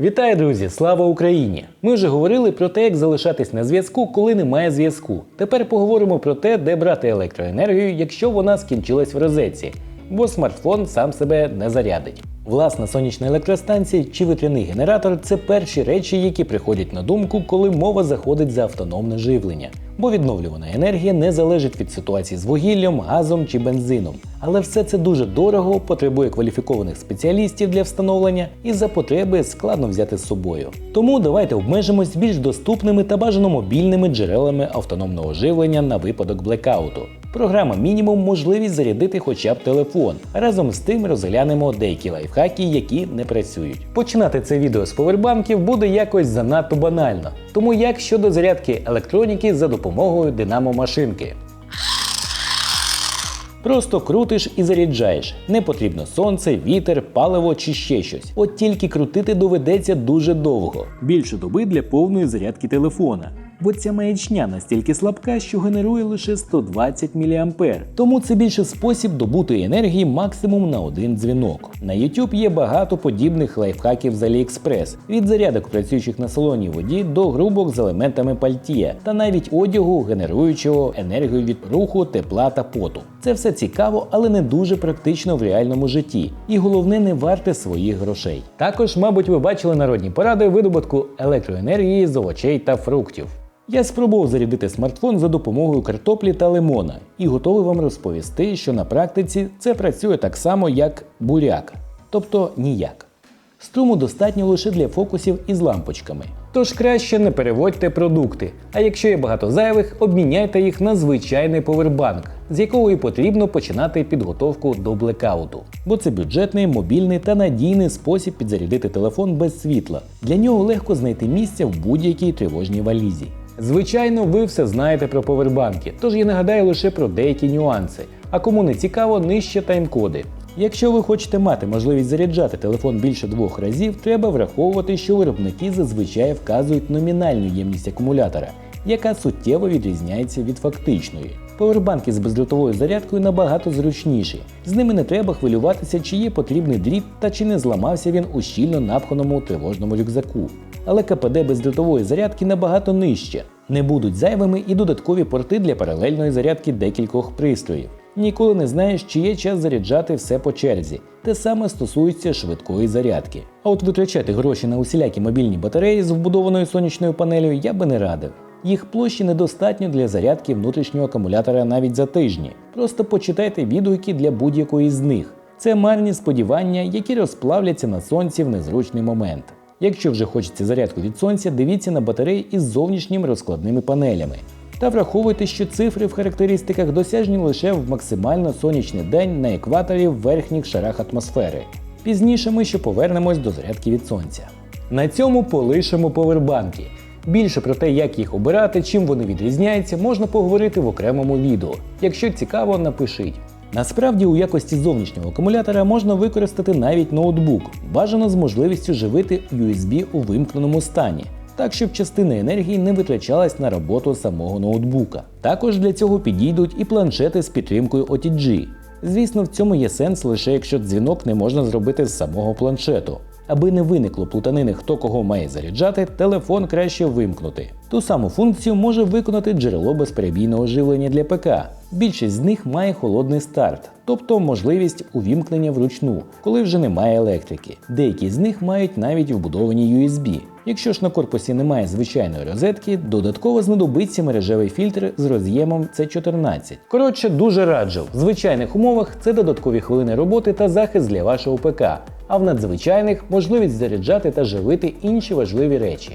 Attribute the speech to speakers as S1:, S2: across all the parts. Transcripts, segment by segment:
S1: Вітаю, друзі! Слава Україні! Ми вже говорили про те, як залишатись на зв'язку, коли немає зв'язку. Тепер поговоримо про те, де брати електроенергію, якщо вона скінчилась в розетці, бо смартфон сам себе не зарядить. Власна сонячна електростанція чи вітряний генератор це перші речі, які приходять на думку, коли мова заходить за автономне живлення. Бо відновлювана енергія не залежить від ситуації з вугіллям, газом чи бензином. Але все це дуже дорого, потребує кваліфікованих спеціалістів для встановлення і за потреби складно взяти з собою. Тому давайте обмежимось більш доступними та бажано мобільними джерелами автономного живлення на випадок блекауту. Програма мінімум можливість зарядити хоча б телефон. Разом з тим розглянемо деякі лайфхаки, які не працюють. Починати це відео з повербанків буде якось занадто банально. Тому як щодо зарядки електроніки за допомогою динамо-машинки. Просто крутиш і заряджаєш. Не потрібно сонце, вітер, паливо чи ще щось. От тільки крутити доведеться дуже довго. Більше доби для повної зарядки телефона. Бо ця маячня настільки слабка, що генерує лише 120 мА. Тому це більше спосіб добути енергії максимум на один дзвінок. На YouTube є багато подібних лайфхаків з AliExpress, від зарядок, працюючих на солоній воді, до грубок з елементами пальтія, та навіть одягу, генеруючого енергію від руху, тепла та поту. Це все цікаво, але не дуже практично в реальному житті. І головне, не варте своїх грошей. Також, мабуть, ви бачили народні поради видобутку електроенергії з овочей та фруктів. Я спробував зарядити смартфон за допомогою картоплі та лимона і готовий вам розповісти, що на практиці це працює так само, як буряк, тобто ніяк. Струму достатньо лише для фокусів із лампочками. Тож краще не переводьте продукти, а якщо є багато зайвих, обміняйте їх на звичайний повербанк, з якого і потрібно починати підготовку до блекауту. Бо це бюджетний, мобільний та надійний спосіб підзарядити телефон без світла. Для нього легко знайти місце в будь-якій тривожній валізі. Звичайно, ви все знаєте про повербанки, тож я нагадаю лише про деякі нюанси. А кому не цікаво, нижче тайм-коди. Якщо ви хочете мати можливість заряджати телефон більше двох разів, треба враховувати, що виробники зазвичай вказують номінальну ємність акумулятора, яка суттєво відрізняється від фактичної. Повербанки з бездротовою зарядкою набагато зручніші. З ними не треба хвилюватися, чи є потрібний дріт та чи не зламався він у щільно напханому тривожному рюкзаку. Але КПД бездротової зарядки набагато нижче. Не будуть зайвими і додаткові порти для паралельної зарядки декількох пристроїв. Ніколи не знаєш, чи є час заряджати все по черзі. Те саме стосується швидкої зарядки. А от витрачати гроші на усілякі мобільні батареї з вбудованою сонячною панелью я би не радив. Їх площі недостатньо для зарядки внутрішнього акумулятора навіть за тижні. Просто почитайте відгуки для будь-якої з них. Це марні сподівання, які розплавляться на сонці в незручний момент. Якщо вже хочеться зарядку від сонця, дивіться на батареї із зовнішніми розкладними панелями. Та враховуйте, що цифри в характеристиках досяжні лише в максимально сонячний день на екваторі в верхніх шарах атмосфери. Пізніше ми ще повернемось до зарядки від сонця. На цьому полишимо повербанки. Більше про те, як їх обирати, чим вони відрізняються, можна поговорити в окремому відео. Якщо цікаво, напишіть. Насправді, у якості зовнішнього акумулятора можна використати навіть ноутбук, бажано з можливістю живити USB у вимкненому стані, так щоб частина енергії не витрачалась на роботу самого ноутбука. Також для цього підійдуть і планшети з підтримкою OTG. Звісно, в цьому є сенс лише якщо дзвінок не можна зробити з самого планшету. Аби не виникло плутанини, хто кого має заряджати, телефон краще вимкнути. Ту саму функцію може виконати джерело безперебійного живлення для ПК. Більшість з них має холодний старт, тобто можливість увімкнення вручну, коли вже немає електрики. Деякі з них мають навіть вбудовані USB. Якщо ж на корпусі немає звичайної розетки, додатково знадобиться мережевий фільтр з роз'ємом C14. Коротше, дуже раджу. В звичайних умовах це додаткові хвилини роботи та захист для вашого ПК, а в надзвичайних можливість заряджати та живити інші важливі речі.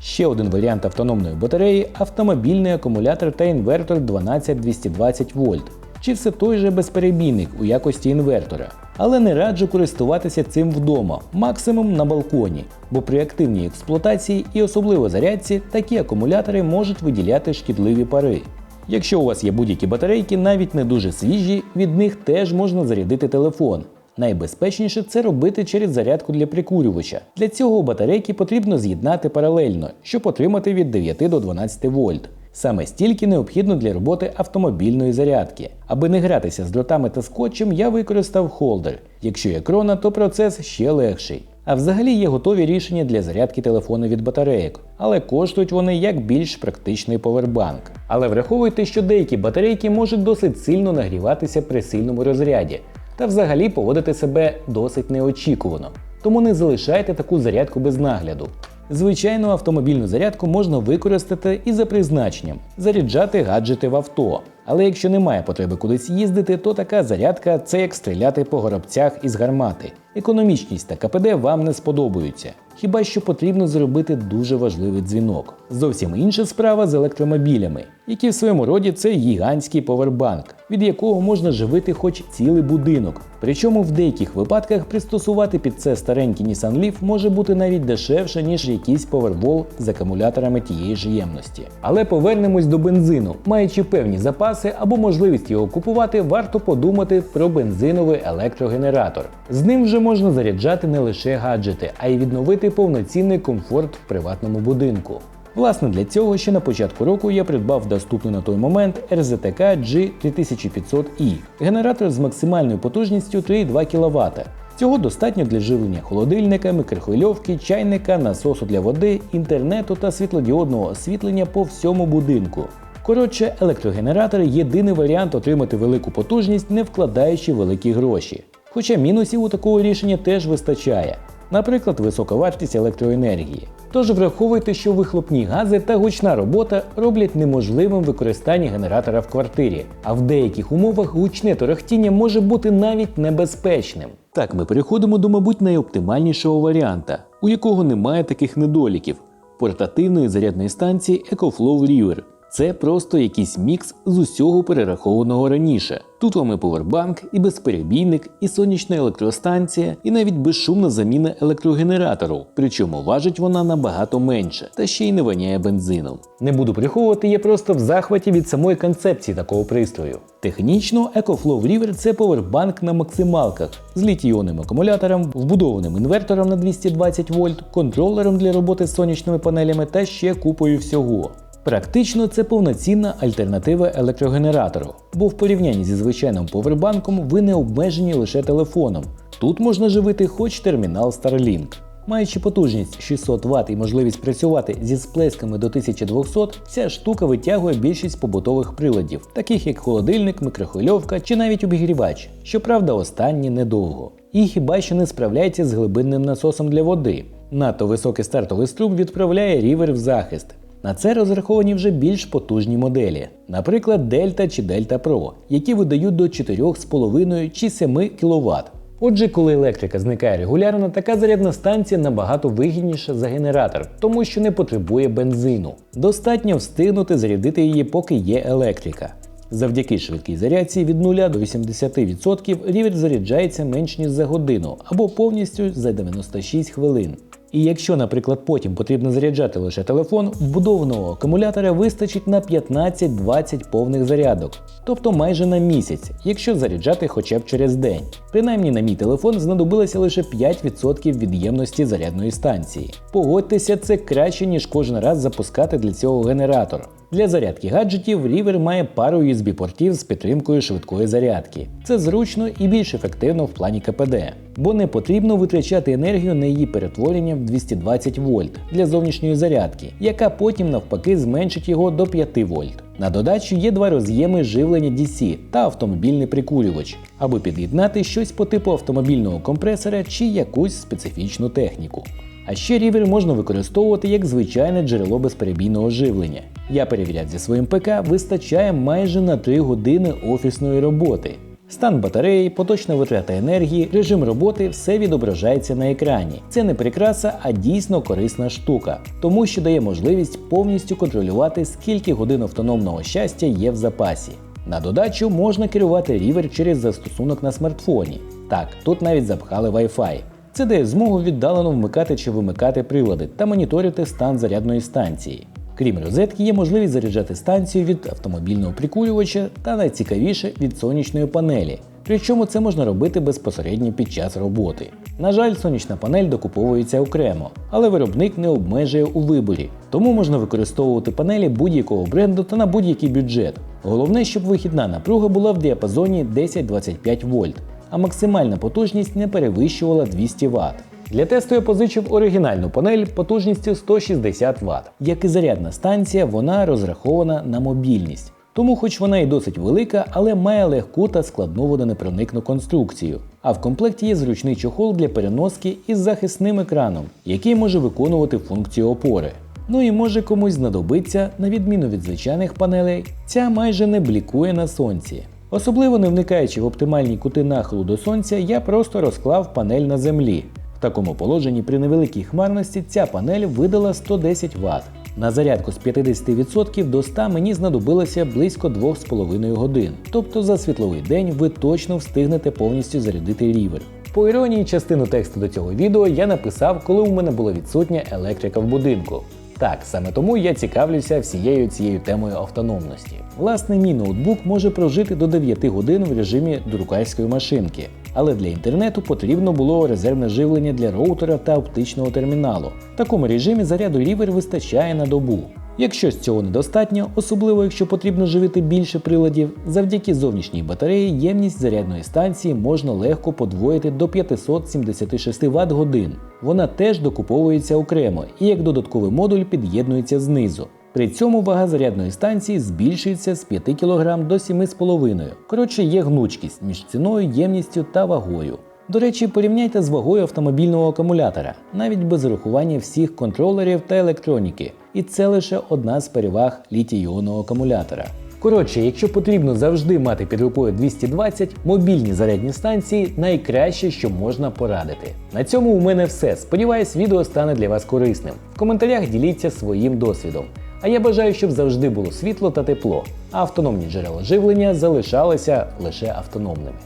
S1: Ще один варіант автономної батареї автомобільний акумулятор та інвертор 12220 вольт. Чи все той же безперебійник у якості інвертора. Але не раджу користуватися цим вдома, максимум на балконі, бо при активній експлуатації і особливо зарядці такі акумулятори можуть виділяти шкідливі пари. Якщо у вас є будь-які батарейки, навіть не дуже свіжі, від них теж можна зарядити телефон. Найбезпечніше це робити через зарядку для прикурювача. Для цього батарейки потрібно з'єднати паралельно, щоб отримати від 9 до 12 вольт. Саме стільки необхідно для роботи автомобільної зарядки. Аби не гратися з дротами та скотчем, я використав холдер. Якщо є крона, то процес ще легший. А взагалі є готові рішення для зарядки телефону від батарейок, але коштують вони як більш практичний повербанк. Але враховуйте, що деякі батарейки можуть досить сильно нагріватися при сильному розряді та взагалі поводити себе досить неочікувано. Тому не залишайте таку зарядку без нагляду. Звичайну автомобільну зарядку можна використати і за призначенням заряджати гаджети в авто. Але якщо немає потреби кудись їздити, то така зарядка це як стріляти по горобцях із гармати. Економічність та КПД вам не сподобаються. Хіба що потрібно зробити дуже важливий дзвінок. Зовсім інша справа з електромобілями, які в своєму роді це гігантський повербанк, від якого можна живити хоч цілий будинок. Причому в деяких випадках пристосувати під це старенький Nissan Leaf може бути навіть дешевше, ніж якийсь повервол з акумуляторами тієї ж ємності. Але повернемось до бензину. Маючи певні запаси або можливість його купувати, варто подумати про бензиновий електрогенератор. З ним вже можна заряджати не лише гаджети, а й відновити повноцінний комфорт в приватному будинку. Власне, для цього ще на початку року я придбав доступний на той момент RZTK G3500i, генератор з максимальною потужністю 3,2 кВт. Цього достатньо для живлення холодильника, мікрохвильовки, чайника, насосу для води, інтернету та світлодіодного освітлення по всьому будинку. Коротше, електрогенератор єдиний варіант отримати велику потужність, не вкладаючи великі гроші. Хоча мінусів у такого рішення теж вистачає, наприклад, висока вартість електроенергії. Тож враховуйте, що вихлопні гази та гучна робота роблять неможливим використання генератора в квартирі, а в деяких умовах гучне торохтіння може бути навіть небезпечним. Так, ми переходимо до, мабуть, найоптимальнішого варіанта, у якого немає таких недоліків портативної зарядної станції EcoFlow River. Це просто якийсь мікс з усього перерахованого раніше. Тут вам і повербанк, і безперебійник, і сонячна електростанція, і навіть безшумна заміна електрогенератору. Причому важить вона набагато менше, та ще й не воняє бензином. Не буду приховувати, я просто в захваті від самої концепції такого пристрою. Технічно EcoFlow River це повербанк на максималках з літійонним акумулятором, вбудованим інвертором на 220 вольт, контролером для роботи з сонячними панелями та ще купою всього. Практично це повноцінна альтернатива електрогенератору, бо в порівнянні зі звичайним повербанком ви не обмежені лише телефоном. Тут можна живити хоч термінал Starlink. Маючи потужність 600 Вт і можливість працювати зі сплесками до 1200, ця штука витягує більшість побутових приладів, таких як холодильник, мікрохвильовка чи навіть обігрівач. Щоправда, останні недовго. І хіба що не справляється з глибинним насосом для води. Надто високий стартовий струм відправляє рівер в захист. На це розраховані вже більш потужні моделі, наприклад, Delta чи Delta Pro, які видають до 4,5 чи 7 кВт. Отже, коли електрика зникає регулярно, така зарядна станція набагато вигідніша за генератор, тому що не потребує бензину. Достатньо встигнути зарядити її, поки є електрика. Завдяки швидкій зарядці від 0 до 80% рівер заряджається менш ніж за годину або повністю за 96 хвилин. І якщо, наприклад, потім потрібно заряджати лише телефон, вбудованого акумулятора вистачить на 15-20 повних зарядок, тобто майже на місяць, якщо заряджати хоча б через день. Принаймні на мій телефон знадобилося лише 5% від ємності зарядної станції. Погодьтеся, це краще, ніж кожен раз запускати для цього генератор. Для зарядки гаджетів River має пару USB-портів з підтримкою швидкої зарядки. Це зручно і більш ефективно в плані КПД, бо не потрібно витрачати енергію на її перетворення в 220 вольт для зовнішньої зарядки, яка потім навпаки зменшить його до 5 вольт. На додачу є два роз'єми живлення DC та автомобільний прикурювач, аби під'єднати щось по типу автомобільного компресора чи якусь специфічну техніку. А ще рівер можна використовувати як звичайне джерело безперебійного живлення. Я перевіряв зі своїм ПК, вистачає майже на 3 години офісної роботи. Стан батареї, поточна витрата енергії, режим роботи все відображається на екрані. Це не прикраса, а дійсно корисна штука, тому що дає можливість повністю контролювати, скільки годин автономного щастя є в запасі. На додачу можна керувати рівер через застосунок на смартфоні. Так, тут навіть запхали Wi-Fi. Це дає змогу віддалено вмикати чи вимикати прилади та моніторити стан зарядної станції. Крім розетки, є можливість заряджати станцію від автомобільного прикурювача та найцікавіше від сонячної панелі. Причому це можна робити безпосередньо під час роботи. На жаль, сонячна панель докуповується окремо, але виробник не обмежує у виборі, тому можна використовувати панелі будь-якого бренду та на будь-який бюджет. Головне, щоб вихідна напруга була в діапазоні 10-25 вольт, а максимальна потужність не перевищувала 200 Вт. Для тесту я позичив оригінальну панель потужністю 160 Вт. Як і зарядна станція, вона розрахована на мобільність. Тому, хоч вона і досить велика, але має легку та складну водонепроникну конструкцію. А в комплекті є зручний чохол для переноски із захисним екраном, який може виконувати функцію опори. Ну і може комусь знадобиться, на відміну від звичайних панелей, ця майже не блікує на сонці. Особливо не вникаючи в оптимальні кути нахилу до сонця, я просто розклав панель на землі. В такому положенні при невеликій хмарності ця панель видала 110 Вт. На зарядку з 50% до 100 мені знадобилося близько 2,5 годин. Тобто за світловий день ви точно встигнете повністю зарядити рівер. По іронії, частину тексту до цього відео я написав, коли у мене була відсутня електрика в будинку. Так, саме тому я цікавлюся всією цією темою автономності. Власне, мій ноутбук може прожити до 9 годин в режимі друкарської машинки, але для інтернету потрібно було резервне живлення для роутера та оптичного терміналу. В такому режимі заряду рівер вистачає на добу. Якщо з цього недостатньо, особливо якщо потрібно живити більше приладів, завдяки зовнішній батареї ємність зарядної станції можна легко подвоїти до 576 Вт годин. Вона теж докуповується окремо і як додатковий модуль під'єднується знизу. При цьому вага зарядної станції збільшується з 5 кг до 7,5 Коротше, є гнучкість між ціною, ємністю та вагою. До речі, порівняйте з вагою автомобільного акумулятора, навіть без урахування всіх контролерів та електроніки. І це лише одна з переваг літій-іонного акумулятора. Коротше, якщо потрібно завжди мати під рукою 220, мобільні зарядні станції найкраще, що можна порадити. На цьому у мене все. Сподіваюсь, відео стане для вас корисним. В коментарях діліться своїм досвідом. А я бажаю, щоб завжди було світло та тепло, а автономні джерела живлення залишалися лише автономними.